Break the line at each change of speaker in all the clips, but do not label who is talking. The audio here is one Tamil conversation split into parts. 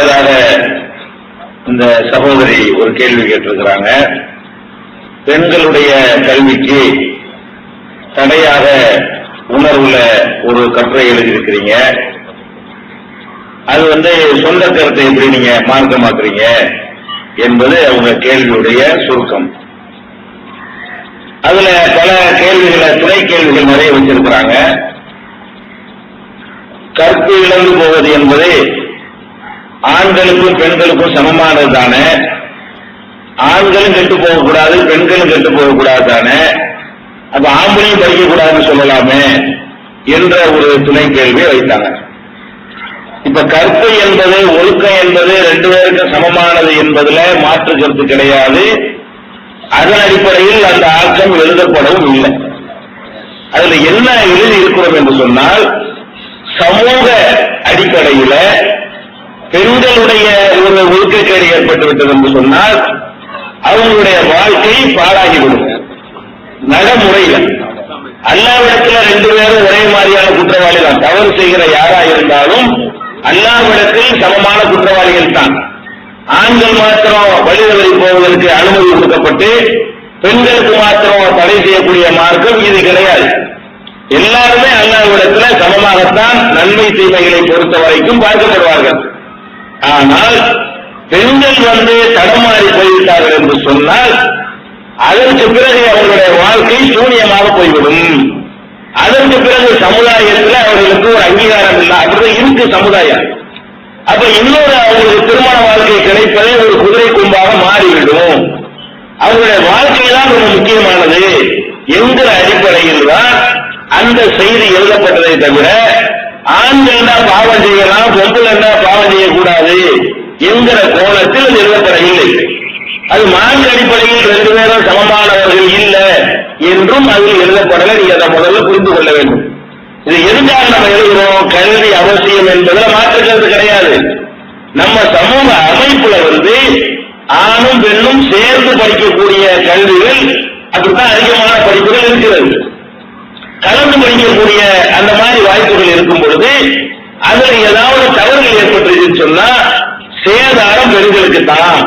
அதாக இந்த சகோதரி ஒரு கேள்வி கேட்டிருக்கிறாங்க. பெண்களுடைய கல்விக்கு தடையாக உணர்வுல ஒரு கட்டுரை எழுதியிருக்கிறீங்க. அது வந்து சொந்த கருத்தை எப்படி நீங்க மார்க்கமாக்குறீங்க என்பது அவங்க கேள்வியுடைய சுருக்கம். அதுல பல கேள்விகளை துணை கேள்விகள் நிறைய வச்சிருக்கிறாங்க. கற்பு இழந்து போவது என்பது ஆண்களுக்கும் பெண்களுக்கும் சமமானது தானே? ஆண்களும் கெட்டு போகக்கூடாது பெண்களும் கெட்டு போகக்கூடாது தானே? அப்ப ஆம்பளையும் படிக்கக்கூடாதுன்னு சொல்லலாமே என்ற ஒரு துணை கேள்வியை வைத்தாங்க. இப்ப கற்பு என்பது ஒழுக்கம் என்பது ரெண்டு பேருக்கும் சமமானது என்பதுல மாற்று கருத்து கிடையாது. அதன் அடிப்படையில் அந்த ஆக்கம் எழுதப்படவும் இல்லை. அதுல என்ன எழுதி இருக்கிறோம் என்று சொன்னால் சமூக அடிப்படையில பெண்களுடைய ஒரு ஒழுக்கக்கேடு ஏற்பட்டு விட்டது என்று சொன்னால் அவங்களுடைய வாழ்க்கை பாழாகிவிடும். நடைமுறையில். அல்லாவிடத்துல ரெண்டு பேரும் ஒரே மாதிரியான குற்றவாளி தான். தவறு செய்கிற யாரா இருந்தாலும் அல்லாவிடத்தில் சமமான குற்றவாளிகள் தான். ஆண்கள் மாத்திரம் வழிதவறி போவதற்கு அனுமதி கொடுக்கப்பட்டு பெண்களுக்கு மாத்திரம் தடை செய்யக்கூடிய மார்க்கம் இது கிடையாது. எல்லாருமே அல்லாவிடத்துல சமமாகத்தான் நன்மை தீமைகளை பொறுத்த வரைக்கும் பார்க்கப்படுவார்கள். ஆனால் பெண்கள் வந்து தடமாறி போய்விட்டார்கள் என்று சொன்னால் அதற்கு பிறகு அவர்களுடைய வாழ்க்கை சூனியமாக போய்விடும். அதற்கு பிறகு சமுதாயத்தில் அவர்களுக்கு ஒரு அங்கீகாரம் இல்லை. அப்படிதான் இருக்கு சமுதாயம். அப்ப இன்னொரு அவங்களுக்கு திருமண வாழ்க்கை கிடைப்பதே ஒரு குதிரை கும்பாக மாறிவிடும். அவங்களுடைய வாழ்க்கை தான் ரொம்ப முக்கியமானது. என்கிற அடிப்படையில் தான் அந்த செய்தி எழுதப்பட்டதை தவிர ஆண்கள் தான் பாவம் செய்யலாம் பொம்பளை தான் பாவம் செய்யக்கூடாது என்கிற கோணத்தில் நிறுவப்பட இல்லை அது மாநில அடிப்படையில் ரெண்டு பேரும் சமமானவர்கள் இல்லை என்றும் அதில் எழுதப்படலை. நீங்க அதை முதல்ல புரிந்து கொள்ள வேண்டும். இது எதுக்காக நம்ம எழுதுகிறோம் கல்வி அவசியம் என்பதில் மாற்றுக்கிறது கிடையாது. நம்ம சமூக அமைப்புல வந்து ஆணும் பெண்ணும் சேர்ந்து படிக்கக்கூடிய கல்விகள் அப்படித்தான் அதிகமான படிப்புகள் இருக்கிறது. கலந்து படிக்கக்கூடிய வாய்ப்புகள் இருக்கும் பொழுது அதுல ஏதாவது தவறுகள் ஏற்பட்டுச்சுன்னு சொன்னா சேதாரம் பெண்களுக்கு தான்.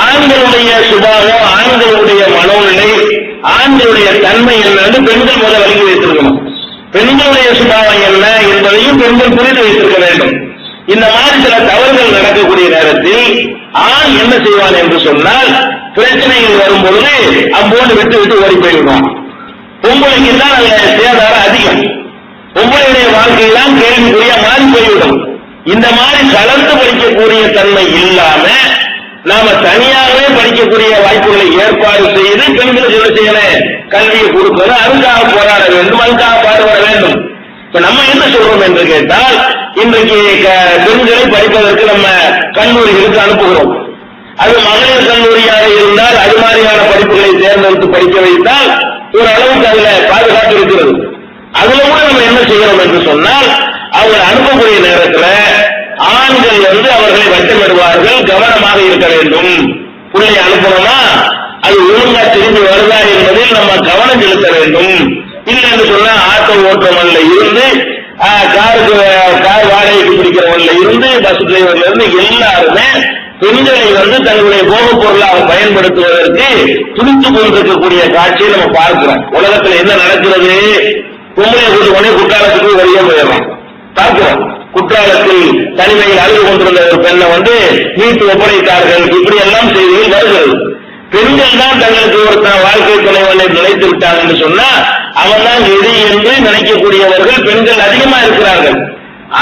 ஆண்களுடைய சுபாவம் ஆண்களுடைய மனோநிலை ஆண்களுடைய தன்மை என்னன்னு பெண்கள் முதல் வழங்கி வைத்திருக்கணும். பெண்களுடைய சுபாவம் என்ன என்பதையும் பெண்கள் புரிந்து வைத்திருக்க வேண்டும். இந்த மாதிரி சில தவறுகள் நடக்கக்கூடிய நேரத்தில் ஆண் என்ன செய்வான் என்று சொன்னால் பிரச்சனைகள் வரும் பொழுது அம்போடு விட்டு விட்டு ஓடி போயிடுவான். பொங்கலுக்கு தான் அதுல சேதாரம் அதிகம். பொம்பளையுடைய வாழ்க்கையெல்லாம் கேள்விக்குரிய மாறி போய்விடும். இந்த மாதிரி கலந்து படிக்கக்கூடிய தன்மை இல்லாம நாம தனியாகவே படிக்கக்கூடிய வாய்ப்புகளை ஏற்பாடு செய்து பெண்களுக்கு என்ன செய்யணும் கல்வியை கொடுப்பது அதுக்காக போராட வேண்டும் அதுக்காக பாடுபட வேண்டும். இப்ப நம்ம என்ன சொல்றோம் என்று கேட்டால் இன்றைக்கு க- பெண்களை படிப்பதற்கு நம்ம கல்லூரிகளுக்கு அனுப்புகிறோம். அது மகளிர் கல்லூரியாக இருந்தால் அது மாதிரியான படிப்புகளை தேர்ந்தெடுத்து படிக்க வைத்தால் ஒரு அளவுக்கு அதுல பாதுகாப்பு இருக்கிறது. அதுல கூட நம்ம என்ன செய்யறோம் என்று சொன்னால் அவங்க அனுப்பக்கூடிய நேரத்தில் ஆண்கள் வந்து அவர்களை வட்டமிடுவார்கள் கவனமாக இருக்க வேண்டும். பிள்ளை அனுப்பணுமா அது ஒழுங்கா திரும்பி வருதா என்பதில் நம்ம கவனம் செலுத்த வேண்டும். இல்லை என்று சொன்னா ஆட்டோ ஓட்டுறவன்ல இருந்து காருக்கு கார் வாடகைக்கு பிடிக்கிறவன்ல இருந்து பஸ் டிரைவர்ல இருந்து எல்லாருமே பெண்களை வந்து தங்களுடைய போகப் பொருளாக பயன்படுத்துவதற்கு துணித்து கொண்டிருக்கக்கூடிய காட்சியை நம்ம பார்க்கிறோம். உலகத்தில் என்ன நடக்கிறது? உண்மையை கூட்டு கொண்டே குற்றாலத்துக்கு வெளியே போயிடலாம் பார்க்கிறோம். குற்றாலத்தில் தனிமையில் அழுது கொண்டிருந்த ஒரு பெண்ணை வந்து மீட்டு ஒப்படைத்தார்கள். இப்படி எல்லாம் செய்திகள் வருகிறது. பெண்கள் தான் தங்களுக்கு ஒருத்தன் வாழ்க்கை துணைவனை நினைத்து விட்டாங்க என்று சொன்னா அவன் தான் எது என்று நினைக்கக்கூடியவர்கள் பெண்கள் அதிகமா இருக்கிறார்கள்.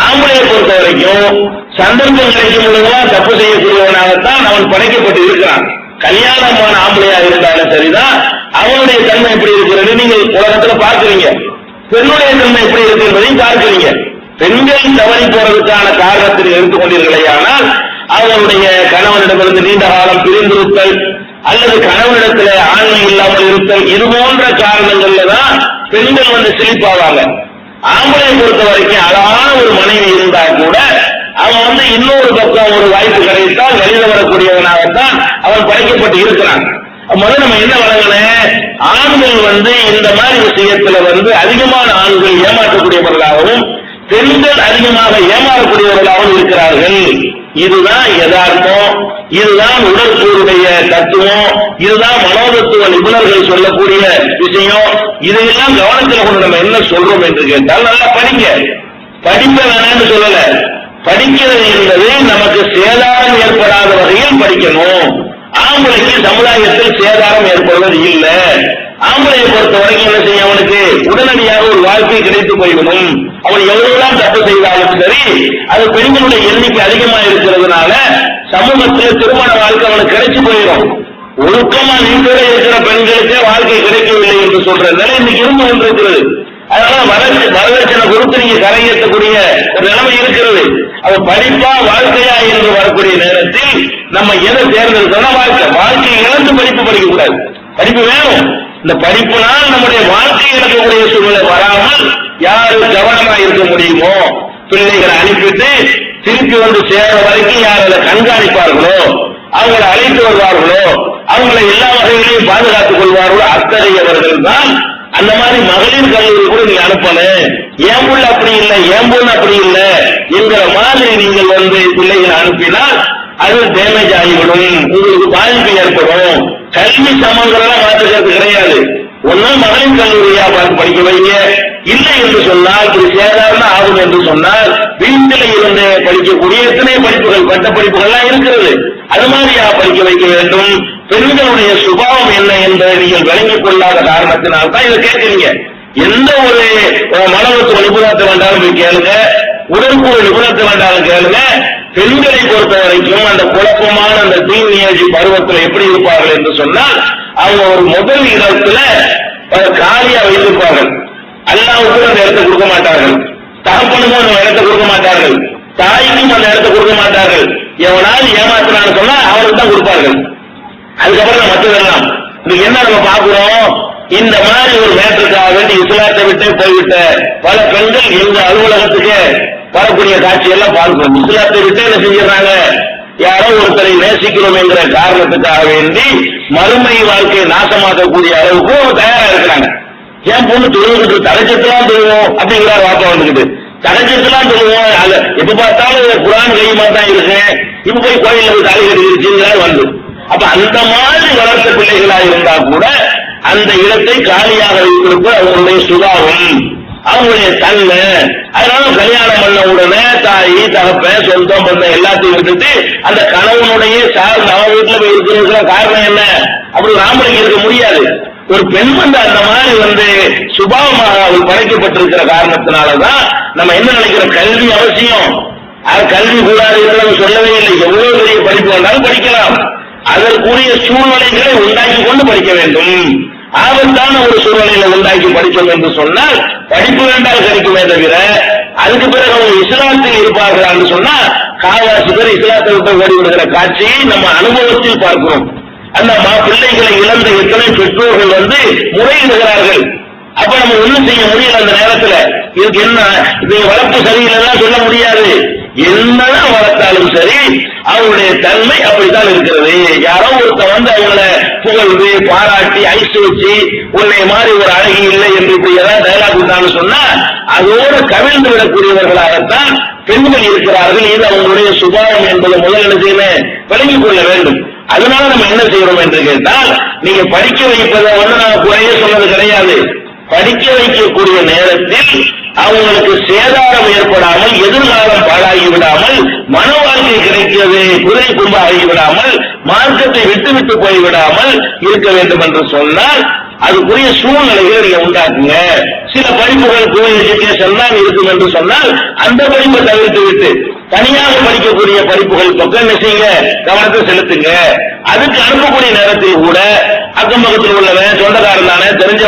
ஆம்பளையை பொறுத்த வரைக்கும் சந்தர்ப்பம் கிடைக்கும் பொழுதுதான் தப்பு செய்யக்கூடியவனாகத்தான் அவன் படைக்கப்பட்டு இருக்கிறான். கல்யாணமான ஆம்பளையா இருந்தாலும் சரிதான். அவனுடைய தன்மை எப்படி இருக்கிறது? நீங்கள் உலகத்துல பாக்குறீங்க பெண்ணுடைய தன்மை எப்படி இருக்கு என்பதையும் பார்க்கிறீங்க. பெண்கள் தவறி போறதுக்கான காரணத்தில் எடுத்துக்கொண்டீர்களே ஆனால் அவர்களுடைய கணவனிடமிருந்து நீண்ட காலம் பிரிந்திருத்தல் அல்லது கணவனிடத்துல ஆண்மை இல்லாமல் இருத்தல் இது போன்ற காரணங்கள்ல தான் பெண்கள் வந்து செழிப்பாவாங்க ஆம்பளை பொறுத்த வரைக்கும் அழகான ஒரு மனைவி இருந்தா கூட அவன் வந்து இன்னொரு பக்கம் ஒரு வாய்ப்பு கிடைத்தால் வெளியில் வரக்கூடியவனாகத்தான் அவன் படைக்கப்பட்டு இருக்கிறான். முதல்ல நம்ம என்ன வழங்கினேன் ஆண்கள் வந்து இந்த மாதிரி விஷயத்துல வந்து அதிகமான ஆண்கள் ஏமாற்றக்கூடியவர்களாகவும் பெண்கள் அதிகமாக ஏமாறக்கூடியவர்களாகவும் இருக்கிறார்கள். இதுதான் யதார்த்தம். இதுதான் உடற்கூறுடைய தத்துவம். இதுதான் மனோதத்துவ நிபுணர்கள் சொல்லக்கூடிய விஷயம். இதையெல்லாம் கவனத்தில் கொண்டு நம்ம என்ன சொல்றோம் என்று கேட்டால் நல்லா படிங்க. படிக்க வேணாம்னு சொல்லல. படிக்கிறது என்பது நமக்கு சேதாரம் ஏற்படாத வகையில் படிக்கணும். ஆம்பளைக்கு சமுதாயத்தில் சேதாரம் ஏற்படுவது இல்லை. ஆம்பளையை பொறுத்த வரைக்கும் என்ன செய்யும் அவனுக்கு? உடனடியாக ஒரு வாழ்க்கை கிடைத்து போய்விடும். அவன் எவ்வளவுதான் தப்பு செய்தாலும் சரி அது பெண்களுடைய எண்ணிக்கை அதிகமா இருக்கிறதுனால சமூகத்தில் திருமண வாழ்க்கை அவனுக்கு கிடைச்சு போயிடும். ஒழுக்கமா நீங்களே இருக்கிற பெண்களுக்கு வாழ்க்கை கிடைக்கவில்லை என்று சொல்ற நிலை இன்னைக்கு இருந்து கொண்டிருக்கிறது அதனால வரதட்ச- வரதட்சணை கொடுத்து நீங்க கரையேற்றக்கூடிய ஒரு நிலைமை இருக்கிறது. அது படிப்பா வாழ்க்கையா என்று வரக்கூடிய நேரத்தில் நம்ம எதை தேர்ந்தெடுக்கணும் வாழ்க்கை வாழ்க்கையை இழந்து படிப்பு படிக்க கூடாது படிப்பு வேணும். இந்த படிப்புனால் நம்முடைய வாழ்க்கை இழக்கக்கூடிய சூழ்நிலை வராமல் யாரு கவனமா இருக்க முடியுமோ பிள்ளைகளை அனுப்பிட்டு திருப்பி வந்து சேர வரைக்கும் யார் அதை கண்காணிப்பார்களோ அவங்களை அழைத்து வருவார்களோ அவங்களை எல்லா வகையிலையும் பாதுகாத்துக் கொள்வார்களோ அத்தகையவர்கள் தான் அந்த மாதிரி மகளிர் கல்லூரி கூட நீங்க அனுப்பல. என் புள்ள அப்படி இல்லை என் பொண்ணு அப்படி இல்லை என்கிற மாதிரி நீங்கள் வந்து பிள்ளைகளை அனுப்பினால் அது டேமேஜ் ஆகிவிடும். உங்களுக்கு பாதிப்பு ஏற்படும். கல்வி சமங்கிறதெல்லாம் மாற்றுக்கிறது கிடையாது. ஒன்னும் மகளிர் கல்லூரியா பார்த்து படிக்க வைங்க. இல்லை என்று சொன்னால் இது சேதாரண ஆகும் என்று சொன்னால் வீட்டில் இருந்து படிக்கக்கூடிய எத்தனை படிப்புகள் பட்ட படிப்புகள்லாம் இருக்கிறது. அது மாதிரியா படிக்க வைக்க வேண்டும். பெண்களுடைய சுபாவம் என்ன என்பதை நீங்கள் விளங்கிக் கொள்ளாத காரணத்தினால் தான் இதை கேட்கிறீங்க. எந்த ஒரு அஹ், மனவத்துவ நிபுணத்தை வேண்டாலும் கேளுங்க. உடற்கூறு நிபுணத்தை வேண்டாலும் கேளுங்க. பெண்களை பொறுத்த வரைக்கும் அந்த குழப்பமான அந்த டீனேஜ் பருவத்தில் எப்படி இருப்பார்கள் என்று சொன்னால் அவங்க ஒரு முதல் இடத்துல காலியா வைத்திருப்பார்கள். அல்லாவுக்கும் அந்த இடத்தை கொடுக்க மாட்டார்கள். தகப்பனுக்கும் அந்த இடத்தை கொடுக்க மாட்டார்கள். தாய்க்கும் அந்த இடத்தை கொடுக்க மாட்டார்கள். எவனாவது ஏமாத்தினான்னு சொன்னா அவருக்கு தான் கொடுப்பார்கள். அதுக்கப்புறம் தான் மற்றதெல்லாம். இன்னைக்கு என்ன நம்ம பார்க்கிறோம்? இந்த மாதிரி ஒரு மேட்டருக்காக வேண்டி இஸ்லாத்தை விட்டு போய்விட்ட பல பெண்கள் எங்க அலுவலகத்துக்கு வரக்கூடிய காட்சி எல்லாம் பார்க்கிறோம். இஸ்லாத்தை விட்டு என்ன செஞ்சிடறாங்க? யாரோ ஒருத்தரை நேசிக்கிறோம் என்கிற காரணத்துக்காக வேண்டி மறுமை வாழ்க்கையை நாசமாக்கக்கூடிய அளவுக்கு தயாரா இருக்கிறாங்க. என் பொண்ணு தொழுவுக்கு தலைச்சத்துலாம் தொழுவோம் அப்படிங்கிற வாப்பா வந்துக்கிட்டு தலைச்சத்துலாம் தொழுவோம். அல்ல எப்ப பார்த்தாலும் குரான் கையுமா தான் இருக்கேன் இப்ப போய் கோயில் தலை கட்டிருச்சுங்கிறார் வந்து. அப்ப அந்த மாதிரி வளர்த்த பிள்ளைகளா இருந்தா கூட அந்த இடத்தை காலியாக வைத்திருப்பது அவங்களுடைய சுபாவம். அவங்களுடைய தன்மை அதனால கல்யாணம் பண்ண உடனே தாய் தகப்பன் சொந்தம் பண்ண எல்லாத்தையும் விட்டுட்டு அந்த கணவனுடைய சார் நம்ம வீட்டுல போய் இருக்கிறதுக்கு காரணம் என்ன? அப்படி ராமலிங்க இருக்க முடியாது. ஒரு பெண் வந்து அந்த மாதிரி வந்து சுபாவமாக அவள் படைக்கப்பட்டிருக்கிற காரணத்தினாலதான் நம்ம என்ன நினைக்கிறோம் கல்வி அவசியம்? அது கல்வி கூடாது என்று நம்ம சொல்லவே இல்லை. எவ்வளவு பெரிய படிப்பு வேண்டாலும் படிக்கலாம். அதற்குரிய சூழ்நிலைகளை உண்டாக்கி கொண்டு படிக்க வேண்டும். ஆபத்தான ஒரு சூழ்நிலையில உண்டாக்கி படித்தோம் என்று சொன்னால் படிப்பு வேண்டாம் கிடைக்குமே தவிர அதுக்கு பிறகு அவங்க இஸ்லாத்தில் இருப்பார்கள் என்று சொன்னா காவாசி பேர் இஸ்லாத்தை விட்டு ஓடிவிடுகிற காட்சியை நம்ம அனுபவத்தில் பார்க்கிறோம். அந்த பிள்ளைகளை இழந்த எத்தனை பெற்றோர்கள் வந்து முறையிடுகிறார்கள். அப்ப நம்ம ஒண்ணும் செய்ய முடியல அந்த நேரத்துல. இதுக்கு என்ன இது வளர்ப்பு சரியில்லைன்னா சொல்ல முடியாது. என்னதான் வளர்த்தாலும் சரி அவங்களுடைய தன்மை அப்படித்தான் இருக்கிறது. யாரோ ஒருத்தன் வந்து அவங்கள புகழ்ந்து பாராட்டி ஐஸ் வச்சு உன்னை மாதிரி ஒரு அழகி இல்லை என்று இப்படி ஏதாவது டயலாக் இருந்தாலும் சொன்னா அதோடு கவிழ்ந்து விடக்கூடியவர்களாகத்தான் பெண்கள் இருக்கிறார்கள். இது அவங்களுடைய சுபாவம் என்பதை முதல் என்ன செய்யணும்? விளங்கிக் கொள்ள வேண்டும். அதனால நம்ம என்ன செய்யறோம் என்று கேட்டால் நீங்க படிக்க வைப்பதை வந்து நான் குறைய சொன்னது கிடையாது. படிக்க வைக்கக்கூடிய நேரத்தில் அவங்களுக்கு சேதாரம் ஏற்படாமல் எதிர்காலம் பாழாகி விடாமல் மன வாழ்க்கை கிடைக்கிறது குதிரை கும்ப ஆகி விடாமல் மார்க்கத்தை விட்டு விட்டு போய் விடாமல் இருக்க வேண்டும் என்று சொன்னால் அதுக்குரிய சூழ்நிலைகளை நீங்க உண்டாக்குங்க. சில படிப்புகள் கோ எஜுகேஷன் இருக்கும் என்று சொன்னால் அந்த படிப்பை தவிர்த்து விட்டு தனியாக படிக்கக்கூடிய படிப்புகள் பக்கம் என்ன செய்யுங்க? கவனத்தை செலுத்துங்க. அதுக்கு அனுப்பக்கூடிய நேரத்தில் கூட அக்கம் பக்கத்தில் உள்ளவன் சொந்தக்காரன் தானே தெரிஞ்ச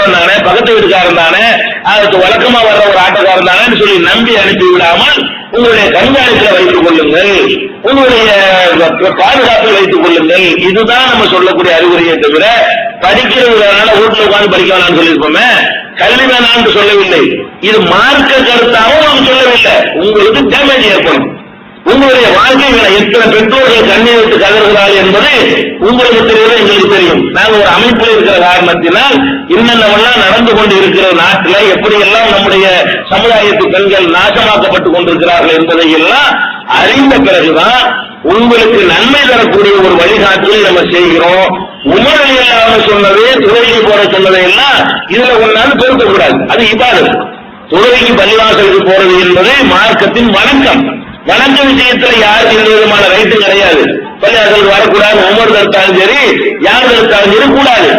அதற்கு வழக்கமா வர்ற ஒரு ஆட்டக்காரன் தானே சொல்லி நம்பி அனுப்பி விடாமல் உங்களுடைய கண்காணிப்பில் வைத்துக் கொள்ளுங்கள். உங்களுடைய பாதுகாப்பில் வைத்துக் கொள்ளுங்கள். இதுதான் நம்ம சொல்லக்கூடிய அறிவுரையை தவிர படிக்கிறது வேணாலும் வீட்டுல படிக்க வேணாம்னு சொல்லியிருப்போமே கல்வி வேணாம்னு சொல்லவில்லை. இது மார்க்க கருத்தாகவும் நாம் சொல்லவில்லை. உங்களுக்கு டேமேஜ் ஏற்படும். உங்களுடைய வாழ்க்கைகளை எத்தனை பெற்றோர்கள் கண்ணீர் விட்டு கதறுகிறார்கள் என்பது உங்களுக்கு தெரியும் எங்களுக்கு தெரியும். நாங்கள் ஒரு அமைப்பில் இருக்கிற காரணத்தினால் இன்னென்னவெல்லாம் நடந்து கொண்டு இருக்கிற நாட்டில் எப்படியெல்லாம் நம்முடைய சமுதாயத்து பெண்கள் நாசமாக்கப்பட்டு கொண்டிருக்கிறார்கள் என்பதை எல்லாம் அறிந்த பிறகுதான் உங்களுக்கு நன்மை தரக்கூடிய ஒரு வழிகாட்டில் நம்ம செய்கிறோம். உமர் சொன்னது துறைக்கு போற சொன்னதை எல்லாம் இதுல ஒன்னாலும் பொருத்தக்கூடாது அது இவ்வாறு துறைக்கு பள்ளிவாசலுக்கு போறது என்பது மார்க்கத்தின் வணக்கம். வணக்க விஷயத்துல யாருக்கு எந்த விதமான ரைட்டு கிடையாது பள்ளிவாசலுக்கு வரக்கூடாது உமர் தடுத்தாலும் சரி யார் தடுத்தாலும் சரி கூடாது.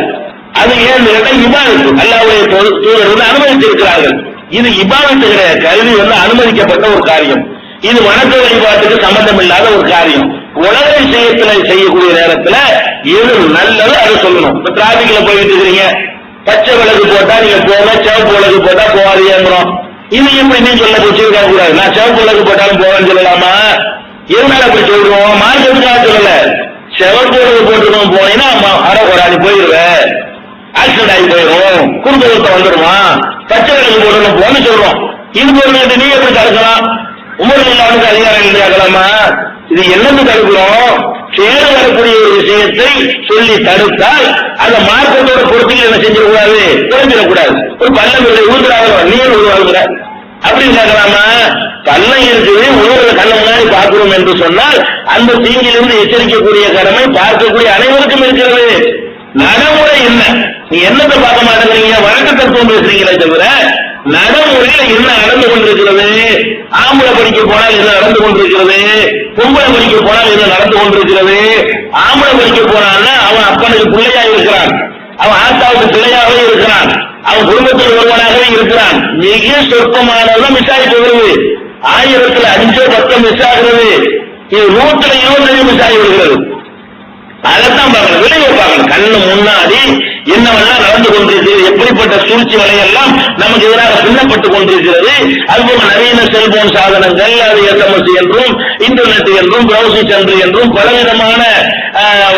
அது ஏன் கேட்டா இபாதத்து. அல்லாவுடைய தூதர் வந்து அனுமதித்திருக்கிறார்கள். இது இபாதத்து கிடையாது. கல்வி வந்து அனுமதிக்கப்பட்ட ஒரு காரியம். இது வணக்க வழிபாட்டுக்கு சம்பந்தம் இல்லாத ஒரு காரியம். உலக விஷயத்துல செய்யக்கூடிய நேரத்துல எது நல்லது அதை சொல்லணும். இப்ப டிராபிக்ல போயிட்டு இருக்கிறீங்க. பச்சை விளக்கு போட்டா நீங்க போக சிவப்பு விளக்கு போட்டா போகாதீங்கிறோம் இது எப்படி நீ சொல்ல வச்சிருக்க கூடாது நான் சிவப்பு விளக்கு போட்டாலும் போவேன்னு சொல்லலாமா? எதனால அப்படி சொல்றோம்? மார்க்கெட்டுக்காக சொல்லல. சிவப்பு விளக்கு போட்டுக்கணும் போனீங்கன்னா அரை ஒரு ஆள் போயிருவேன் ஆக்சிடென்ட் ஆகி போயிடும் குறுக்க வந்துருமா? பச்சை விளக்கு போடணும் போன்னு சொல்றோம். இது போட்டு நீ எப்படி தடுக்கலாம்? உமர் இல்லாமல் அதிகாரம் இல்லையாகலாமா இது என்னன்னு தடுக்கிறோம்? சேர வரக்கூடிய ஒரு விஷயத்தை சொல்லி தடுத்தால் அந்த மார்க்கத்தோட பொறுப்பில் என்ன செஞ்சிடக்கூடாது? தெரிஞ்சிடக்கூடாது. ஒரு பள்ளம் இல்லை ஊதுறாங்க நீர் உருவாகுற அப்படின்னு கேட்கலாமா கண்ணம் இருக்குது உணவுல கண்ண முன்னாடி பார்க்கிறோம் என்று சொன்னால் அந்த தீங்கிலிருந்து எச்சரிக்கக்கூடிய கடமை பார்க்கக்கூடிய அனைவருக்கும் இருக்கிறது. நடைமுறை என்ன? நீ என்னத்தை பார்க்க மாட்டேங்கிறீங்க? வழக்க தத்துவம் பேசுறீங்களே தவிர நடைமுறையில என்ன நடந்து கொண்டிருக்கிறது? ஆம்பளை படிக்க போனால் என்ன நடந்து கொண்டிருக்கிறது? பொம்பளை படிக்க போனால் என்ன நடந்து கொண்டிருக்கிறது? ஆம்பளை படிக்க போனான்னா அவன் அப்பனுக்கு பிள்ளையா இருக்கிறான். அவன் ஆத்தாவுக்கு பிள்ளையாகவே இருக்கிறான். அவன் குடும்பத்தில் ஒருவனாகவே இருக்கிறான். மிக சொற்பமானதான் மிஸ் ஆகி போகிறது ஆயிரத்துல அஞ்சோ பத்தம் மிஸ் ஆகிறது. இது நூத்துல இருபத்தஞ்சு மிஸ் ஆகி விடுகிறது அதைத்தான் பார்க்கணும். விளைவை பார்க்கணும். கண்ணு முன்னாடி என்னவெல்லாம் நடந்து கொண்டிருக்கிறது எப்படிப்பட்ட சூழ்ச்சி வலையெல்லாம் நமக்கு எதிராக பின்னப்பட்டு கொண்டிருக்கிறது அதுபோல நவீன செல்போன் சாதனங்கள் அது எஸ்எம்எஸ் என்றும் இன்டர்நெட் என்றும் பிரௌசிங் சென்டர் என்றும் பலவிதமான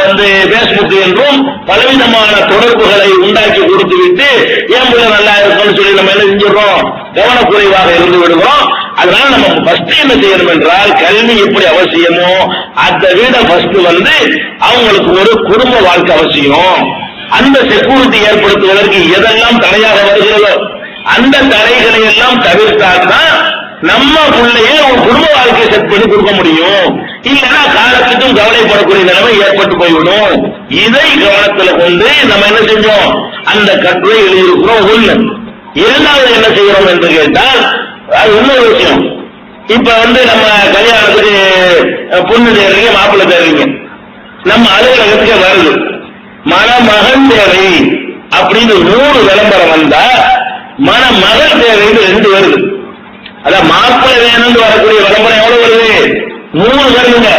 வந்து பேஸ்புக் என்றும் பலவிதமான தொடர்புகளை உண்டாக்கி கொடுத்து விட்டு ஏன் பிள்ளை நல்லா இருக்கும்னு சொல்லி நம்ம என்ன செஞ்சிடறோம்? கவனக்குறைவாக இருந்து விடுகிறோம். அதனால நம்ம ஃபர்ஸ்ட் என்ன செய்யணும் என்றால் கல்வி எப்படி அவசியமோ அந்த வீட ஃபர்ஸ்ட் வந்து அவங்களுக்கு ஒரு குடும்ப வாழ்க்கை அவசியம். அந்த செக்யூரிட்டி ஏற்படுத்துவதற்கு எதெல்லாம் தடையாக வருகிறதோ அந்த தடைகளை எல்லாம் தவிர்த்தால்தான் நம்ம பிள்ளைய ஒரு குடும்ப வாழ்க்கையை செட் பண்ணி கொடுக்க முடியும். இல்லைன்னா காலத்துக்கும் கவலைப்படக்கூடிய நிலைமை ஏற்பட்டு போய்விடும். இதை கவனத்துல கொண்டு நம்ம என்ன செஞ்சோம்? அந்த கட்டுரை எழுதியிருக்கிறோம் ஒண்ணு. இரண்டாவது என்ன செய்யறோம் என்று கேட்டால் அது இன்னொரு விஷயம். இப்ப வந்து நம்ம கல்யாணத்துக்கு பொண்ணு தேடுறீங்க மாப்பிள்ளை தேடுறீங்க. நம்ம அலுவலகத்துக்கு வருது மணமகன் தேவை அப்படின்னு நூறு விளம்பரம் வந்தா மணமகள் தேவைன்னு ரெண்டு வருது. அதான் மாப்பிள்ளை வேணும்னு வரக்கூடிய விளம்பரம் எவ்வளவு வருது? மூணு வருதுங்க.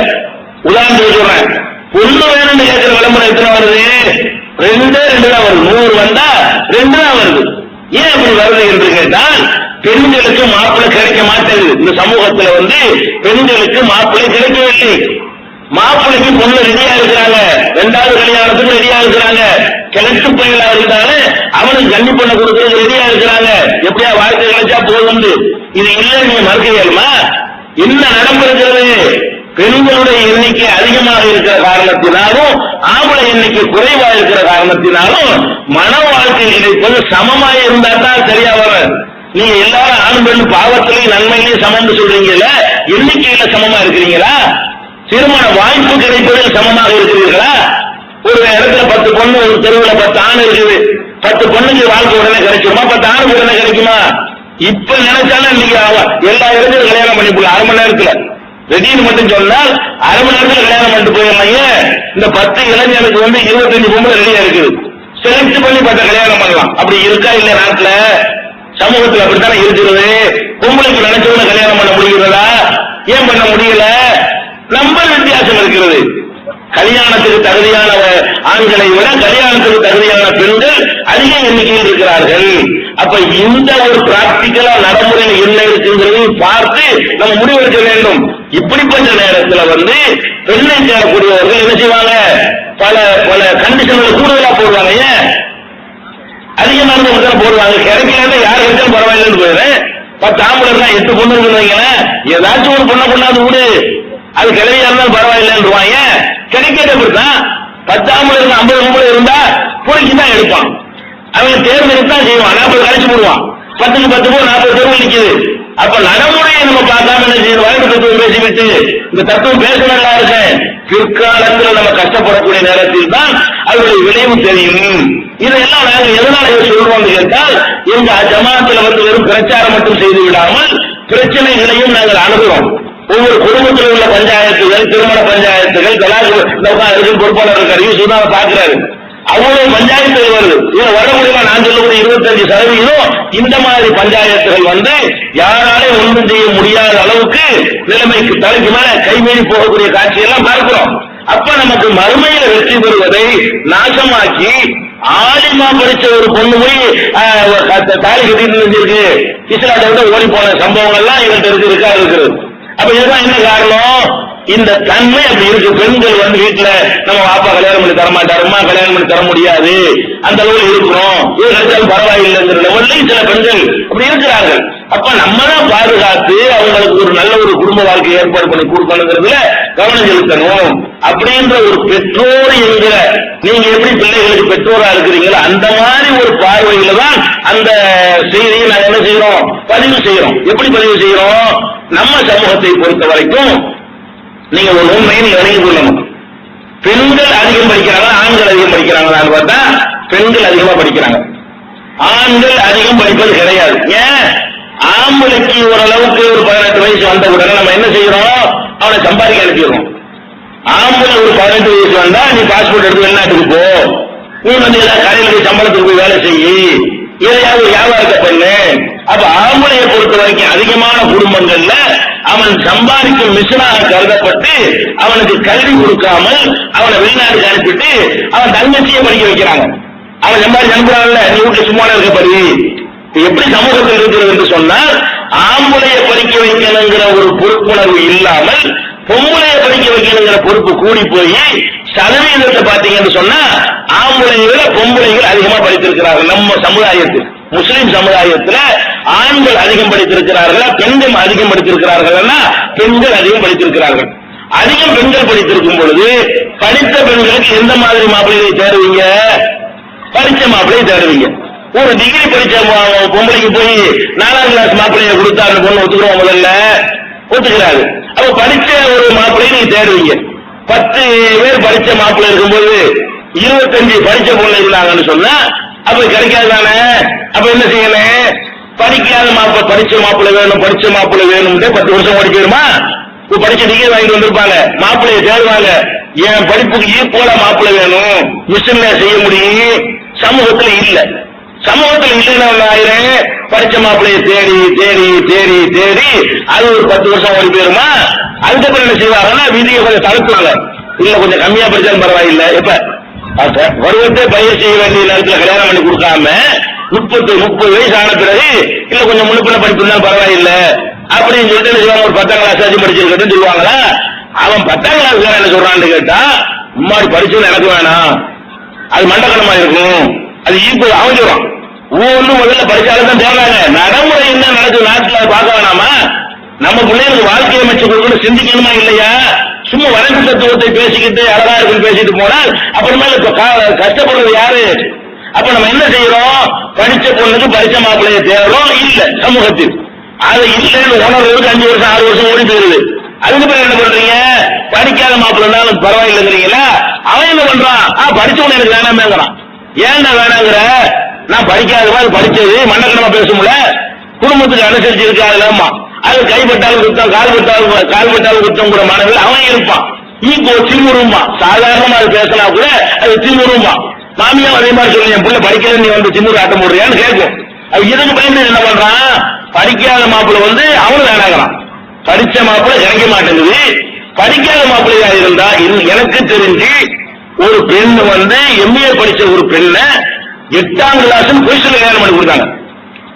உதாரணத்துக்கு சொல்றேன். பொண்ணு வேணும்னு கேட்கிற விளம்பரம் எத்தனை வருது? ரெண்டே ரெண்டு தான் வருது. நூறு வந்தா ரெண்டு தான் வருது. ஏன் அப்படி வருது என்று கேட்டால் பெண்களுக்கு மாப்பிள்ளை கிடைக்க மாட்டேங்குது. இந்த சமூகத்துல வந்து பெண்களுக்கு மாப்பிள்ளை கிடைக்கவில்லை. மாப்பிள்ளைக்கு பொண்ணு ரெடியா இருக்கிறாங்க. ரெண்டாவது கல்யாணத்துக்கு ரெடியா இருக்கிறாங்க. கிழக்கு பயிலா இருந்தாலும் அவனுக்கு கன்னி பண்ண கொடுக்கறது ரெடியா இருக்கிறாங்க. எப்படியா வாழ்க்கை கிடைச்சா போதும் இது இல்ல நீ மறுக்கிறீர்கள்மா என்ன நடந்திருக்கிறது? பெண்களுடைய எண்ணிக்கை அதிகமாக இருக்கிற காரணத்தினாலும் ஆம்பளை எண்ணிக்கை குறைவா இருக்கிற காரணத்தினாலும் மன வாழ்க்கை கிடைப்பது சமமாக இருந்தா தான் சரியா வரும். நீங்க எல்லாரும் ஆண் பெண் பாவத்திலையும் நன்மையிலையும் சமம்னு சொல்றீங்கல்ல? எண்ணிக்கையில சமமா இருக்கிறீங்களா? திருமண வாய்ப்பு கிடைப்பதில் சமமாக இருக்கிறீர்களா? ஒரு இடத்துல பத்து பொண்ணு ஒரு தெருவில் பத்து ஆண் இருக்குது. பத்து பொண்ணுக்கு வாழ்க்கை உடனே கிடைக்குமா? பத்து ஆண் உடனே கிடைக்குமா? இப்ப நினைச்சாலும் இன்னைக்கு எல்லா இடத்துலையும் கல்யாணம் பண்ணி போடலாம் அரை மணி நேரத்துல. திடீர்னு மட்டும் சொன்னால் அரை மணி நேரத்துல கல்யாணம் பண்ணிட்டு போயிடலாம். இந்த பத்து இளைஞருக்கு வந்து இருபத்தஞ்சு பொம்பளை ரெடியா இருக்குது. செலக்ட் பண்ணி பத்த கல்யாணம் பண்ணலாம். அப்படி இருக்கா இல்ல நாட்டுல? சமூகத்தில் அப்படித்தானே இருக்கிறது. பொம்பளைக்கு நினைச்சவங்க கல்யாணம் பண்ண முடிகிறதா? ஏன் பண்ண முடியல? நம்பர் வித்தியாசம் இருக்கிறது. கல்யாணத்துக்கு தகுதியான ஆண்களை விட கல்யாணத்துக்கு தகுதியான பெண்கள் அதிக எண்ணிக்கையில் இருக்கிறார்கள். அப்ப இந்த ஒரு பிராக்டிக்கலா நடைமுறையில் என்ன இருக்குங்கிறதையும் பார்த்து நம்ம முடிவெடுக்க வேண்டும். இப்படிப்பட்ட நேரத்துல வந்து பெண்ணை தேடக்கூடியவர்கள் என்ன செய்வாங்க? பல பல கண்டிஷன்கள் கூடுதலா போடுவாங்க. ஏன்? அதிகமா இருந்து போடுவாங்க. கிடைக்கல யார் கிடைச்சாலும் பரவாயில்லன்னு போயிடுறேன். பத்து ஆம்பளை தான் எட்டு பொண்ணு வைங்களேன் ஏதாச்சும் ஒரு பொண்ணை கொண்டாந்து விடு. அது கிளவியா இருந்தாலும் பரவாயில்லைன்றுவாங்க கிடைக்கிறது அப்படித்தான் பத்தாமல் இருந்தா ஐம்பது கும்பல் இருந்தா பொறுக்கி தான் எடுப்பான். அவன் தேர்ந்தெடுத்து தான் செய்வான். நாற்பது கழிச்சு போடுவான். பத்துக்கு பத்து போய் நாற்பது தேர்வு நிக்குது. அப்ப நடைமுறையை நம்ம பார்க்காம என்ன செய்யணும் வழக்கு தத்துவம் பேசிவிட்டு இந்த தத்துவம் பேச நல்லா இருக்கேன் நம்ம கஷ்டப்படக்கூடிய நேரத்தில் தான் அதனுடைய விளைவு தெரியும். இதெல்லாம் நாங்கள் எதனால இதை கேட்டால் எங்க ஜமாத்துல வந்து வெறும் பிரச்சாரம் மட்டும் செய்து விடாமல் பிரச்சனைகளையும் நாங்கள் அணுகிறோம். ஒவ்வொரு குடும்பத்தில் உள்ள பஞ்சாயத்துகள் திருமண பஞ்சாயத்துகள் கலாச்சாரம் பொறுப்பாளர் இருக்காரு யூசுப் பாக்குறாரு அவ்வளவு பஞ்சாயத்துகள் வருது இதுல வர முடியுமா? நான் சொல்லக்கூடிய இருபத்தஞ்சு சதவீதம். இந்த மாதிரி பஞ்சாயத்துகள் வந்து யாராலே ஒன்றும் செய்ய முடியாத அளவுக்கு நிலைமைக்கு தலைக்கு மேல கைமீறி போகக்கூடிய காட்சியெல்லாம் பார்க்கிறோம். அப்ப நமக்கு மறுமையில வெற்றி பெறுவதை நாசமாக்கி ஆலிமா படிச்ச ஒரு பொண்ணு போய் ஆஹ், தாலி கட்டிட்டு இருந்திருக்கு இஸ்லாத்தை விட்டு ஓடி போன சம்பவங்கள்லாம் இவர்கிட்ட இருக்கு இருக்கா இருக்கிறது அப்ப இதுதான் என்ன காரணம்? இந்த தன்மை அப்படி இருக்கு. பெண்கள் வந்து வீட்டுல நம்ம பாப்பா கல்யாணம் பண்ணி தர மாட்டாரு அம்மா கல்யாணம் பண்ணி தர முடியாது. அந்த அளவில் இருக்கிறோம். இது கிடைச்சாலும் பரவாயில்லைங்கிற லெவல்லையும் சில பெண்கள் அப்படி இருக்கிறார்கள். அப்ப நம்ம தான் பாதுகாத்து அவங்களுக்கு ஒரு நல்ல ஒரு குடும்ப வாழ்க்கை ஏற்பாடு பண்ணி கொடுக்கணுங்கிறதுல கவனம் செலுத்தணும். அப்படின்ற ஒரு பெற்றோர் என்கிற நீங்க எப்படி பிள்ளைகளுக்கு பெற்றோரா இருக்கிறீங்களோ அந்த மாதிரி ஒரு பார்வையில தான் அந்த செய்தியை நாங்க என்ன செய்யறோம்? பதிவு செய்யறோம். எப்படி பதிவு செய்யறோம்? நம்ம சமூகத்தை பொறுத்த வரைக்கும் நீங்க ஒரு உண்மையை நினைவு கொள்ளணும் பெண்கள் அதிகம் படிக்கிறாங்களா ஆண்கள் அதிகம் படிக்கிறாங்களான்னு பார்த்தா பெண்கள் அதிகமா படிக்கிறாங்க. ஆண்கள் அதிகம் படிப்பது கிடையாது. ஏன்? ஆம்பளைக்கு ஓரளவுக்கு ஒரு பதினெட்டு வயசு வந்த உடனே நம்ம என்ன செய்யறோம்? அவனை சம்பாதிக்க அனுப்பிடுறோம். ஆம்பளை ஒரு பதினெட்டு வயசு வந்தா நீ பாஸ்போர்ட் எடுத்து வெளிநாட்டுக்கு போ. நீ வந்து ஏதாவது கடையில் போய் சம்பளத்துக்கு போய் வேலை செய்யி எதையாவது ஒரு வியாபாரத்தை பண்ணு. அப்ப ஆம்பளையை பொறுத்த வரைக்கும் அதிகமான குடும்பங்கள்ல அவன் சம்பாதிக்கும் மிஷனாக கருதப்பட்டு அவனுக்கு கல்வி கொடுக்காமல் அவனை வெளிநாட்டுக்கு அனுப்பிட்டு அவன் தங்கச்சியை படிக்க வைக்கிறாங்க. அவன் சம்பாதிச்சு அனுப்புறான்ல நீ வீட்டுல சும்மா இருக்க படி. எப்படி சமூகத்தில் இருக்கிறது என்று சொன்னால் ஆம்பளைய படிக்க வைக்கணுங்கிற ஒரு பொறுப்புணர்வு இல்லாமல் பொம்பளைய படிக்க வைக்கணுங்கிற பொறுப்பு கூடி போய் சதவீதத்தை பாத்தீங்கன்னு சொன்னா ஆம்பளைங்களை விட பொம்பளைகள் அதிகமா படித்திருக்கிறார்கள் நம்ம சமுதாயத்தில். முஸ்லிம் சமுதாயத்துல ஆண்கள் அதிகம் படித்திருக்கிறார்களா பெண்கள் அதிகம் படித்திருக்கிறார்கள்னா பெண்கள் அதிகம் படித்திருக்கிறார்கள். அதிகம் பெண்கள் படித்திருக்கும் பொழுது படித்த பெண்களுக்கு எந்த மாதிரி மாப்பிள்ளையை தேடுவீங்க? படிச்ச மாப்பிள்ளையை தேடுவீங்க. ஒரு டிகிரி படிச்ச பொம்பளைக்கு போய் நாலாம் கிளாஸ் மாப்பிள்ளைய கொடுத்தா அந்த பொண்ணு ஒத்துக்கிறோம் முதல்ல? ஒத்துக்கிறாரு. அப்ப படிச்ச ஒரு மாப்பிள்ளையை நீங்க தேடுவீங்க. பத்து பேர் படிச்ச மாப்பிள்ளை இருக்கும்போது இருபத்தஞ்சு படிச்ச பொண்ணு இருந்தாங்கன்னு சொன்னா அப்ப கிடைக்காது தானே? அப்ப என்ன செய்யணும்? படிக்காத மாப்பிள்ள படிச்ச மாப்பிள்ளை வேணும் படிச்ச மாப்பிள்ளை வேணும்னு பத்து வருஷம் ஓடி போயிருமா இப்ப படிச்ச டிகிரி வாங்கிட்டு வந்திருப்பாங்க. மாப்பிள்ளைய தேடுவாங்க. என் படிப்புக்கு ஈக்குவலா மாப்பிள்ளை வேணும். மிஷின்ல செய்ய முடியும். சமூகத்துல இல்ல. சமூகத்துல இல்லைன்னா ஆயிரம்? படிச்ச மாப்பிள்ளைய தேடி தேடி தேடி தேடி அது ஒரு பத்து வருஷம் ஓடி போயிருமா அதுக்கப்புறம் என்ன செய்வாங்கன்னா விதியை கொஞ்சம் தளர்த்துவாங்க. இல்ல கொஞ்சம் கம்மியா படிச்சாலும் பரவாயில்லை. எப்ப பருவத்தை பயிர் செய்ய வேண்டிய நேரத்தில் கல்யாணம் பண்ணி கொடுக்காம முப்பத்து முப்பது வயசு ஆன பிறகு இல்ல கொஞ்சம் முன்னுப்பின படிப்பு பரவாயில்ல. அப்படின்னு சொல்லிட்டு ஒரு பத்தாம் கிளாஸ் ஆச்சு படிச்சிருக்கட்டும் சொல்லுவாங்களா? அவன் பத்தாம் கிளாஸ் என்ன சொல்றான்னு கேட்டா முன்னாடி படிச்சு எனக்கு வேணாம். அது மண்டக்கணமா இருக்கும். அது ஈக்குவல் அவன் சொல்றான். ஒவ்வொன்றும் முதல்ல படிச்சாலும் தான் தேவைங்க நடைமுறை என்ன நடக்குது? நாட்டுல பார்க்க வேணாமா? நம்ம பிள்ளைகளுக்கு வாழ்க்கையை அமைச்சு கொடுக்கணும் சிந்திக்கணுமா இல்லையா? சும்மா வழக்கு தத்துவத்தை பேசிக்கிட்டு அழகா இருக்குன்னு பேசிட்டு போனால் அப்புறமேல இப்ப கஷ்டப்படுறது யாரு? அப்ப நம்ம என்ன செய்யறோம்? படிச்ச பொண்ணுக்கு படிச்ச மாப்பிள்ளைய தேடுறோம். இல்ல சமூகத்தில். அது இல்லைன்னு உணர்றதுக்கு அஞ்சு வருஷம் ஆறு வருஷம் ஓடி போயிருது. அதுக்கு பிறகு என்ன பண்றீங்க? படிக்காத மாப்பிள்ளைனாலும் பரவாயில்லைங்கிறீங்களா? அவன் என்ன பண்றான்? ஆ படிச்சவன எனக்கு வேணாமேங்கிறான். ஏன்டா வேணாங்கிற? நான் படிக்காதவா? அது படிச்சது. மண்ணக்கிழமை பேசும்ல குடும்பத்துக்கு அனுசரிச்சு இருக்காதுலாமா அது கைப்பட்டாலும் குத்தம் கால் பட்டாலும் கால் பட்டாலும் குத்தம் கூட மாணவர்கள் அவன் இருப்பான். ஈக்கோ திமுருமா சாதாரணமா அது பேசினா கூட அது திமுருமா மாமியா அதே மாதிரி சொல்லி என் பிள்ளை படிக்கல நீ வந்து திமுரு ஆட்டம் போடுறியான்னு கேட்கும். அது இதுக்கு பயந்து என்ன பண்றான்? படிக்காத மாப்பிள்ள வந்து அவனும் வேணாங்கிறான். படிச்ச மாப்பிள்ள கிடைக்க மாட்டேங்குது. படிக்காத மாப்பிள்ளையா இருந்தா? எனக்கு தெரிஞ்சு ஒரு பெண் வந்து எம்ஏ படிச்ச ஒரு பெண்ணை எட்டாம் கிளாஸ் பொய்சல் கல்யாணம் பண்ணி கொடுத்தாங்க.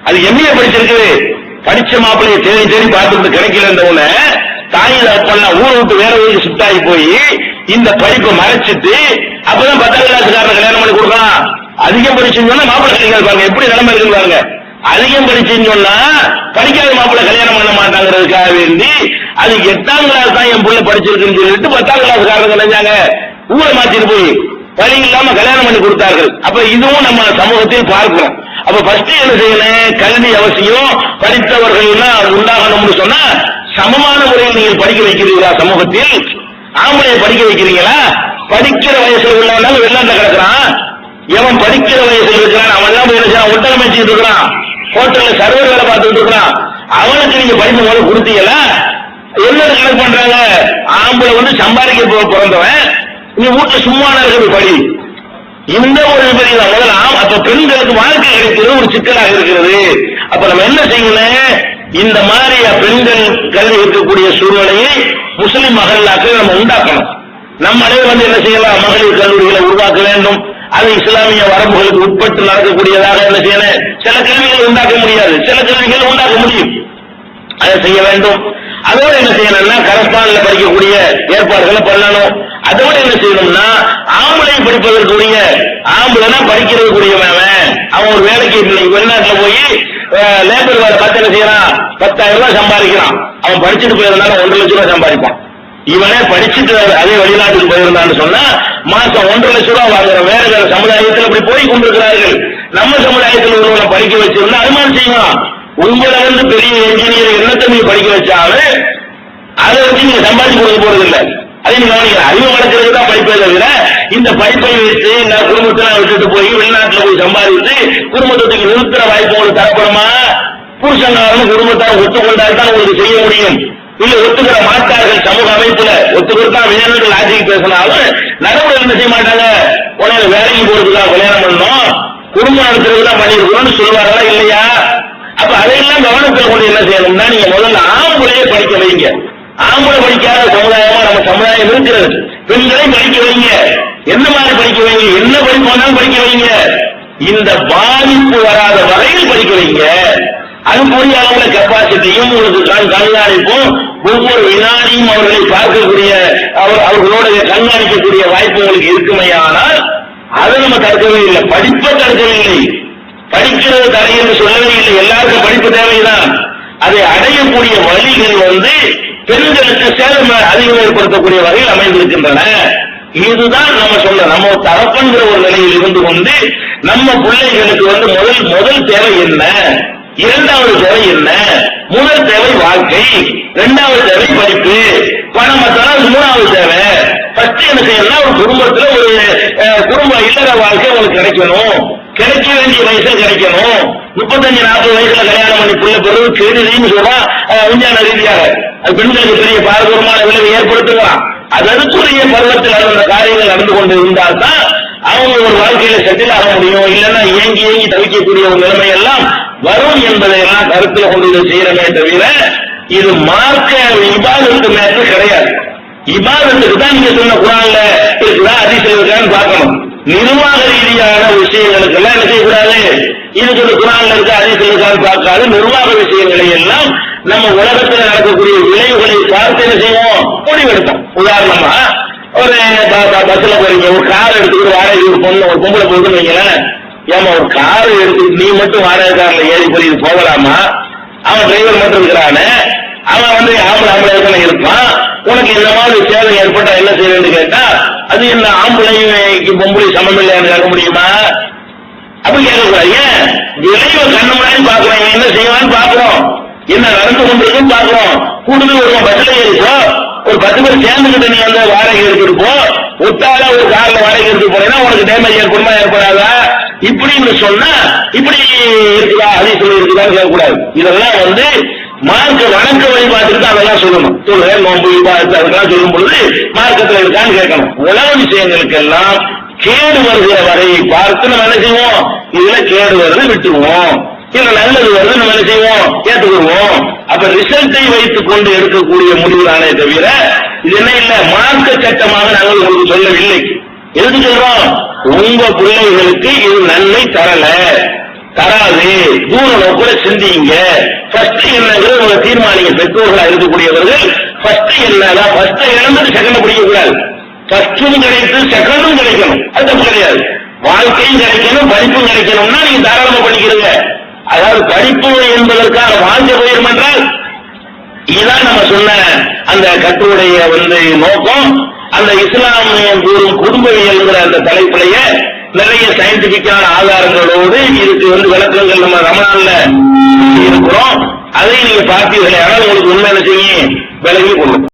அது எம்ஏ படிச்சிருக்கு. படிச்ச மாப்பிள்ளைய தேடி தேடி பார்த்துட்டு கிடைக்கலன்றவன தாயில பண்ண ஊரை விட்டு வேற ஊருக்கு சுத்தாகி போய் இந்த படிப்பை மறைச்சிட்டு அப்பதான் பத்தாம் கிளாஸ்காரன் கல்யாணம் பண்ணி கொடுக்கலாம். அதிகம் படிச்சுன்னா மாப்பிள்ளை கிடைக்காது பாருங்க. எப்படி நிலைமை இருக்குன்னு பாருங்க. அதிகம் படிச்சுன்னு சொன்னா படிக்காத மாப்பிள்ளை கல்யாணம் பண்ண மாட்டாங்கிறதுக்காக வேண்டி அது எட்டாம் கிளாஸ் தான் என் பிள்ளை படிச்சிருக்குன்னு சொல்லிட்டு பத்தாம் கிளாஸ் காரணம் நினைஞ்சாங்க. ஊரை மாத்திட்டு போய். வழி இல்லாம கல்யாணம் பண்ணி கொடுத்தார்கள். அப்ப இதுவும் நம்ம சமூகத்தில் பார்க்கிறோம். அப்ப ஃபர்ஸ்ட் என்ன செய்யணும்? கல்வி அவசியம். படித்தவர்கள்னா உண்டாகணும்னு சொன்னா சமமான முறையில் நீங்கள் படிக்க வைக்கிறீர்களா சமூகத்தில்? ஆம்பளைய படிக்க வைக்கிறீங்களா? படிக்கிற வயசுல உள்ளவனால வெளிநாட்டுல கிடக்குறான். எவன் படிக்கிற வயசுல இருக்கிறான். அவன் தான் போய் என்ன செய்யறான், இருக்கிறான். ஹோட்டல்ல சர்வர் வேலை பார்த்துட்டு இருக்கிறான். அவனுக்கு நீங்க படிக்கும் போது கொடுத்தீங்களா? என்ன கணக்கு பண்றாங்க? ஆம்பளை வந்து சம்பாதிக்க பிறந்தவன். நீ வீட்டுல சும்மா இருக்கிறது படி. இந்த ஒரு விபரீதம். முதலாம் அப்ப பெண்களுக்கு வாழ்க்கை கிடைக்கிறது ஒரு சிக்கலாக இருக்கிறது. அப்ப நம்ம என்ன செய்யணும் இந்த மாதிரி பெண்கள் கல்வி இருக்கக்கூடிய சூழ்நிலையை முஸ்லிம் மகளாக்கள் நம்ம உண்டாக்கணும். நம்மளே வந்து என்ன செய்யலாம்? மகளிர் கல்லூரிகளை உருவாக்க வேண்டும். அது இஸ்லாமிய வரம்புகளுக்கு உட்பட்டு நடக்கக்கூடியதாக என்ன செய்யணும்? சில கல்விகளை உண்டாக்க முடியாது. சில கல்விகளை உண்டாக்க முடியும். அதை செய்ய வேண்டும். அதோட என்ன செய்யணும்னா கரஸ்பாண்ட்ல படிக்கக்கூடிய ஏற்பாடுகளை பண்ணணும். அதோட என்ன செய்யணும்னா ஆம்பளை படிப்பதற்குரிய ஆம்பளைனா படிக்கிறதுக்குரியவன் அவன் அவன் ஒரு வேலைக்கு வெளிநாட்டுல போய் லேபர் வேலை பார்த்து என்ன செய்யறான்? பத்தாயிரம் ரூபாய் சம்பாதிக்கிறான். அவன் படிச்சுட்டு போயிருந்தாலும் ஒன்றரை லட்சம் ரூபாய் சம்பாதிப்பான். இவனே படிச்சுட்டு அதே வெளிநாட்டுக்கு போயிருந்தான்னு சொன்னா மாசம் ஒன்றரை லட்சம் ரூபாய் வாங்குற வேற வேற சமுதாயத்தில் அப்படி போய் கொண்டிருக்கிறார்கள். நம்ம சமுதாயத்தில் ஒருவனை படிக்க வச்சிருந்தா அனுமானம் செய்வான். உங்களை வந்து பெரிய இன்ஜினியர் என்னத்தை நீங்க படிக்க வச்சாலும் அதை வச்சு நீங்க சம்பாதிச்சு கொடுக்க போறது இல்லை அதை நீங்க கவனிக்கலாம் அறிவு வளர்க்கறது தான் படிப்பே தவிர இந்த படிப்பை வச்சு நான் குடும்பத்தை நான் விட்டுட்டு போய் வெளிநாட்டுல போய் சம்பாதிச்சு குடும்பத்துக்கு நிறுத்துற வாய்ப்பு உங்களுக்கு தரப்படுமா? புருஷங்காரன் குடும்பத்தார் ஒத்துக்கொண்டால் தான் உங்களுக்கு செய்ய முடியும். இல்ல ஒத்துக்கிற மாட்டார்கள் சமூக அமைப்புல. ஒத்துக்கிட்டா வேணும்னு லாஜிக் பேசினாலும் நடைமுறை என்ன செய்ய மாட்டாங்க? உடனே வேலைக்கு போறதுக்காக கல்யாணம் பண்ணோம் குடும்பம் நடத்துறதுக்கு தான் பண்ணிருக்கணும்னு சொல்லுவாங்களா இல்லையா? அப்ப அதையெல்லாம் கவனத்தில் கொண்டு என்ன செய்யணும்னா நீங்க முதல்ல ஆம்பளையே படிக்க வைங்க. ஆம்பளை படிக்காத சமுதாயமா நம்ம சமுதாயம் இருக்கிறது. பெண்களை படிக்க வைங்க. என்ன மாதிரி படிக்க வைங்க? என்ன படிப்பு படிக்க வைங்க. இந்த பாதிப்பு வராத வகையில் படிக்க வைங்க. அதுக்குரிய அளவுல கெப்பாசிட்டியும் உங்களுக்கு கண் கண்காணிப்பும் ஒவ்வொரு வினாடியும் அவர்களை பார்க்கக்கூடிய அவர் அவர்களோட கண்காணிக்கக்கூடிய வாய்ப்பு உங்களுக்கு இருக்குமையானால் அதை நம்ம தடுக்கவே இல்லை. படிப்பை தடுக்கவில்லை படிக்கிறது தடை என்று சொல்லவே இல்லை. எல்லாருக்கும் படிப்பு தேவைதான். அதை அடையக்கூடிய வழிகள் வந்து பெண்களுக்கு சேதம் அதிகம் ஏற்படுத்தக்கூடிய வகையில் அமைந்திருக்கின்றன. இதுதான் நம்ம சொல்ல நம்ம தரப்புங்கிற ஒரு நிலையில் இருந்து கொண்டு நம்ம பிள்ளைகளுக்கு வந்து முதல் முதல் தேவை என்ன? இரண்டாவது தேவை என்ன? முதல் தேவை வாழ்க்கை. இரண்டாவது தேவை படிப்பு. பணம் மூணாவது தேவை. ஃபர்ஸ்ட் என்ன செய்யணும்னா ஒரு குடும்பத்துல ஒரு குடும்ப இல்லற வாழ்க்கை உங்களுக்கு கிடைக்கணும். கிடைக்க வேண்டிய வயசுல கிடைக்கணும். முப்பத்தஞ்சு நாற்பது வயசுல கல்யாணம் பண்ணி பிள்ளை பிறகு கெடுதின்னு சொன்னா விஞ்ஞான ரீதியாக. அது பெண்களுக்கு பெரிய பாரதூரமான விளைவு அது அதற்குரிய பருவத்தில் அந்த காரியங்கள் நடந்து கொண்டு இருந்தால்தான் அவங்க ஒரு வாழ்க்கையில செட்டில் ஆக முடியும். இல்லைன்னா ஏங்கி ஏங்கி தவிக்கக்கூடிய ஒரு நிலைமை எல்லாம் வரும் என்பதை எல்லாம் கருத்தில் கொண்டு இதை செய்யறமே தவிர இது மார்க்க இபாதத்து மேற்கு கிடையாது. இபாதத்துக்கு தான் நீங்க சொன்ன குரான்ல இருக்குதா? அதிசயம் இருக்கான்னு பார்க்கணும். நிர்வாக ரீதியான விஷயங்களுக்கு எல்லாம் என்ன செய்யக்கூடாது? இதுக்கு ஒரு குரான்ல இருக்க அதிசயம் பார்க்காது. நிர்வாக விஷயங்களை எல்லாம் நம்ம உலகத்தில் நடக்கக்கூடிய விளைவுகளை பார்த்து என்ன செய்வோம்? முடிவெடுப்போம். உதாரணமா ஒரு பஸ்ல போறீங்க. ஒரு கார் எடுத்துக்கிட்டு வாடகை ஒரு பொண்ணு ஒரு பொம்பளை போகுதுன்னு வைங்களேன். ஏமா ஒரு கார் எடுத்து நீ மட்டும் வாடகை காரில் ஏறி போய் இது போகலாமா? அவன் டிரைவர் மட்டும் இருக்கிறானே. அவன் வந்து ஆம்பளை ஆம்பளை தானே இருப்பான். உனக்கு இந்த மாதிரி சேவை ஏற்பட்டா என்ன செய்யணும்னு கேட்டா அது என்ன ஆம்பளையும் பொம்பளை சமமில்லையான்னு கேட்க முடியுமா? அப்படி கேட்கக்கூடாது. ஏன்? விளைவு கண்ணு முன்னாடி பாக்குறோம் என்ன செய்வான்னு பாக்குறோம் என்ன நடந்து கொண்டிருக்கும் பாக்குறோம் கூடுதல் ஒரு பஸ்ல ஏறிப்போ ஒரு பத்து பேர் சேர்ந்துகிட்டு நீ வந்து வாடகை எடுத்துட்டு போ. ஒத்தால ஒரு கார்ல வாடகை எடுத்து போனீங்கன்னா உனக்கு டேமேஜ் ஏற்படுமா ஏற்படாதா? இப்படின்னு சொன்னா இப்படி இருக்குதா? அதே சொல்லி இருக்குதான்னு கேட்கக்கூடாது. இதெல்லாம் வந்து மார்க்க வணக்க வழிபாட்டுக்கு தான் அதெல்லாம் சொல்லணும். தொழுகை நோன்பு விவாதத்து அதெல்லாம் சொல்லும் பொழுது மார்க்கத்துல இருக்கான்னு கேட்கணும். உலக விஷயங்களுக்கெல்லாம் கேடு வருகிற வரையை பார்த்து நம்ம என்ன செய்வோம்? இதுல கேடு வருது விட்டுருவோம். இல்ல நல்லது வருது நம்ம என்ன செய்வோம்? ஏற்றுக்குருவோம் அப்ப ரிசல்ட்டை வைத்துக் கொண்டு எடுக்கக்கூடிய முடிவுதானே தவிர இது என்ன இல்ல மார்க்க சட்டமாக நாங்கள் உங்களுக்கு சொல்லவில்லை. எதுக்கு சொல்றோம்? உங்க பிள்ளைகளுக்கு இது நன்மை தரல. தராது. தூர நோக்குல சிந்திங்க. ஃபர்ஸ்ட் என்னங்கிறது உங்க தீர்மானிங்க. பெற்றோர்களா இருக்கக்கூடியவர்கள் ஃபர்ஸ்ட் என்னதான் ஃபர்ஸ்ட் இழந்துட்டு செகண்ட் பிடிக்க கூடாது ஃபர்ஸ்டும் கிடைத்து செகண்டும் கிடைக்கணும். அது தப்பு கிடையாது. வாழ்க்கையும் கிடைக்கணும் படிப்பும் கிடைக்கணும்னா நீங்க தாராளமா பண்ணிக்கிறீங்க அதாவது படிப்பு என்பதற்கான வாழ்ந்த போயிடும் என்றால் இதுதான் நம்ம சொன்ன அந்த கட்டுரைய வந்து நோக்கம். அந்த இஸ்லாமிய கூறும் குடும்பவியல்ங்கிற அந்த தலைப்பிலேயே நிறைய சயின்டிபிக்கான ஆதாரங்களோடு இதுக்கு வந்து விளக்கங்கள் நம்ம ரமணான்ல இருக்கிறோம் அதை நீங்க பார்த்தீர்கள் ஆனால் உங்களுக்கு உண்மையான செய்யும் விலகி கொள்ளும்